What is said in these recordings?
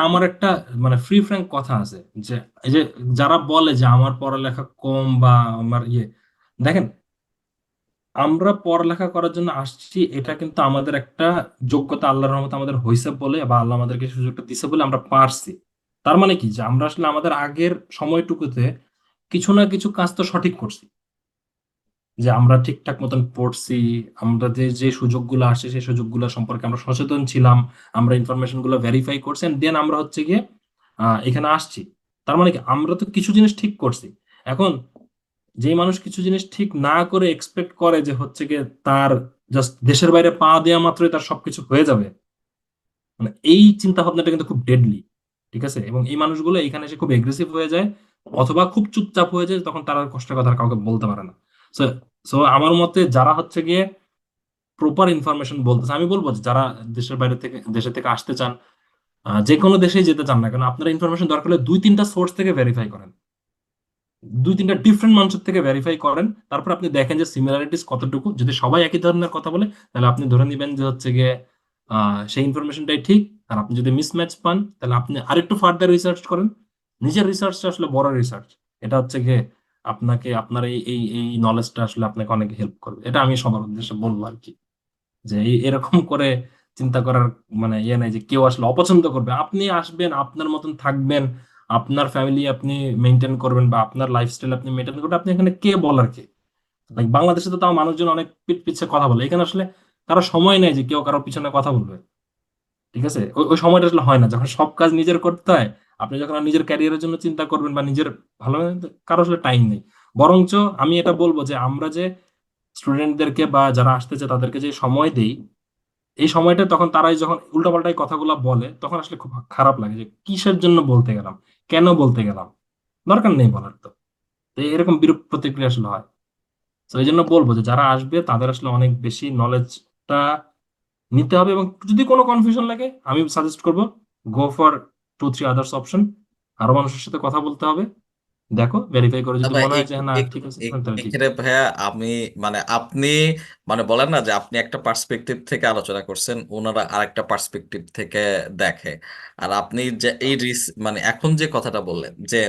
আমার একটা মানে ফ্রি ফ্র্যাঙ্ক কথা আছে যে, এই যে যারা বলে যে আমার পড়ালেখা কম বা আমার ইয়ে দেখেন, আমরা পড়ালেখা করার জন্য আসছি, এটা কিন্তু আমাদের একটা যোগ্যতা, আল্লাহর রহমতে আমাদের হয়েছে বলে বা আল্লাহ আমাদেরকে সুযোগটা দিছে বলে আমরা পারছি। তার মানে কি? যে আমরা আসলে আমাদের আগের সময়টুকুতে কিছু না কিছু কাজ তো সঠিক করছি। যে আমরা ঠিকঠাক মতন পড়ছি, আমরা যে যে সুযোগগুলো আসছে সেই সুযোগগুলো সম্পর্কে আমরা সচেতন ছিলাম, আমরা ইনফরমেশনগুলো ভেরিফাই করছি দেন আমরা হচ্ছে গিয়ে এখানে আসছি। তার মানে কি? আমরা তো কিছু জিনিস ঠিক করছি। এখন যে মানুষ কিছু জিনিস ঠিক না করে এক্সপেক্ট করে যে হচ্ছে গিয়ে তার জাস্ট দেশের বাইরে পা দেওয়া মাত্রই তার সবকিছু হয়ে যাবে মানে এই চিন্তা ভাবনাটা কিন্তু খুব ডেডলি ঠিক আছে? এবং এই মানুষগুলো এখানে এসে খুব এগ্রেসিভ হয়ে যায়, অথবা খুব চুপচাপ হয়ে যায়, তখন তারা কষ্টের কথা কাউকে বলতে পারে না। সো আমার মতে যারা হচ্ছে গিয়ে প্রপার ইনফরমেশন বলতেছে, আমি বলব যে যারা দেশের বাইরে থেকে, দেশে থেকে আসতে চান যে কোনো দেশেই যেতে চান না কেন, আপনার ইনফরমেশন দরকার হলে দুই তিনটা সোর্স থেকে ভেরিফাই করেন। দুই তিনটা ডিফারেন্ট মানুষের থেকে ভেরিফাই করেন, তারপর আপনি দেখেন যে সিমিলারিটিস কতটুকু। যদি সবাই একই ধরনের কথা বলে, তাহলে আপনি ধরে নেবেন যে হচ্ছে গিয়ে সেই ইনফরমেশনটাই ঠিক। আর আপনি যদি মিসম্যাচ পান, তাহলে আপনি আরেকটু ফার্দার রিসার্চ করেন। নিজের রিসার্চটা আসলে বড় রিসার্চ এটা হচ্ছে গিয়ে আপনাকে, আপনার এই এই এই নলেজটা আসলে আপনাকে অনেক হেল্প করবে। এটা আমি সবার উদ্দেশ্যে বলব আর কি। যে এরকম করে চিন্তা করার মানে ইয়ে নাই যে কেউ আসলে অপছন্দ করবে। আপনি আসবেন, আপনার মতন থাকবেন, আপনার ফ্যামিলি আপনি মেনটেন করবেন বা আপনার লাইফস্টাইল আপনি মেনটেন করবেন। আপনি এখানে কে বলার কে? বাংলাদেশে তো তাও মানুষজন অনেক পিঠ পিছে কথা বলে। এখানে আসলে কারও সময় নেই যে কেউ কারও পিছনে কথা বলবে। ঠিক আছে? ওই সময়টা আসলে হয় না। যখন সব কাজ নিজের করতে হয়, আপনি যখন নিজের ক্যারিয়ারের জন্য চিন্তা করবেন বা নিজের ভালো কারও আসলে টাইম নেই। বরঞ্চ আমি এটা বলব যে, আমরা যে স্টুডেন্টদেরকে বা যারা আসতেছে তাদেরকে যে সময় দেই, এই সময়টা তখন তারাই যখন উল্টাপাল্টাই কথাগুলো বলে, তখন আসলে খুব খারাপ লাগে যে, কিসের জন্য বলতে গেলাম? কেন বলতে গেলাম? দরকার নেই বলার তো। তো এরকম বিরূপ প্রতিক্রিয়া আসলে হয়। তো এই জন্য বলব যে, যারা আসবে তাদের আসলে অনেক বেশি নলেজটা নিতে হবে এবং যদি কোনো কনফিউশন লাগে আমি সাজেস্ট করব go for two three others option আরও মানুষের সাথে কথা বলতে হবে। দেখো ভেরিফাই করে যদি মনে হয় যে না ঠিক আছে তাহলে ঠিক। এখানে ভাইয়া আমি মানে আপনি মানে বলেন না যে আপনি একটা পার্সপেক্টিভ থেকে আলোচনা করছেন ওনারা আরেকটা পার্সপেক্টিভ থেকে দেখে। আর আপনি যে এই মানে এখন যে কথাটা বললেন যে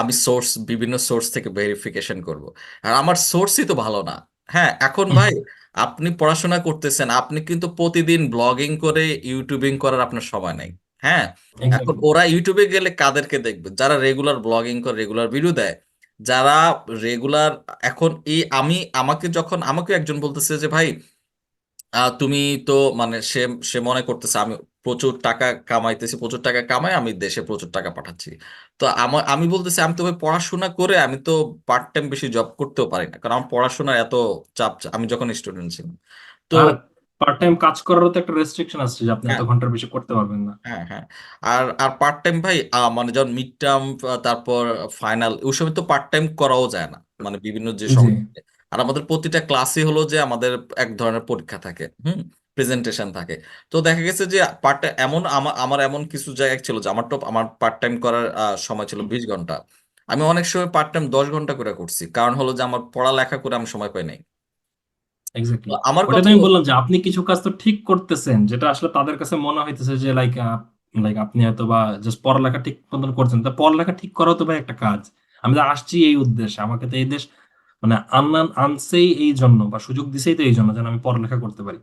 আমি সোর্স বিভিন্ন সোর্স থেকে ভেরিফিকেশন করব। আর আমার সোর্সই তো ভালো না। হ্যাঁ এখন ভাই আপনি পড়াশোনা করতেছেন আপনি কিন্তু প্রতিদিন ব্লগিং করে ইউটিউবিং করার আপনার সময় নেই হ্যাঁ? এখন ওরা ইউটিউবে গেলে কাদেরকে দেখবে? যারা রেগুলার ব্লগিং করে রেগুলার ভিডিও দেয় যারা রেগুলার এখন এই আমি আমাকে যখন আমাকে একজন বলতেছে যে ভাই আহ, তুমি তো মানে সে সে মনে করতেছে আমি প্রচুর টাকা কামাইতেছি প্রচুর টাকা কামাই আমি দেশে প্রচুর টাকা পাঠাচ্ছি। তো আমার আমি বলতেছি আমি তো ভাই পড়াশোনা করে আমি তো পার্ট টাইম বেশি জব করতেও পারি না। কারণ আমার পড়াশোনার এত চাপ আমি যখন স্টুডেন্ট ছিলাম। তো পার্ট টাইম কাজ করারও তো একটা রেস্ট্রিকশন আছে যে আপনি এত হ্যাঁ। ঘণ্টার বেশি করতে পারবেন না। হ্যাঁ হ্যাঁ। আর আর পার্ট টাইম ভাই মানে যখন মিড টার্ম তারপর ফাইনাল ওই সময় তো পার্ট টাইম করাও যায় না। মানে বিভিন্ন যে সময় আর আমাদের প্রতিটা ক্লাসই হলো যে আমাদের এক ধরনের পরীক্ষা থাকে। হুম? প্রেজেন্টেশন থাকে। তো দেখা গেছে যে পার্ট এমন আমার আমার এমন কিছু জায়গা ছিল যে আমার টপ আমার পার্ট টাইম করার সময় ছিল বিশ ঘণ্টা। আমি অনেক সময় পার্ট টাইম দশ ঘণ্টা করে করছি। কারণ হলো যে আমার পড়ালেখা করে আমি সময় পাই নাই। আমার কথা আমি বললাম যে আপনি কিছু কাজ তো ঠিক করতেছেন যেটা আসলে তাদের কাছে মনে হইতেছে যে লাইক লাইক আপনি হয়তো বা জাস্ট পড়ালেখা ঠিক মতন করছেন। তা পড়ালেখা ঠিক করাও তো ভাই একটা কাজ। আমি তো আসছি এই উদ্দেশ্যে। আমাকে তো এই দেশ মানে আনান আনছেই এই জন্য বা সুযোগ দিছেই তো এই জন্য যেন আমি পড়ালেখা করতে পারি।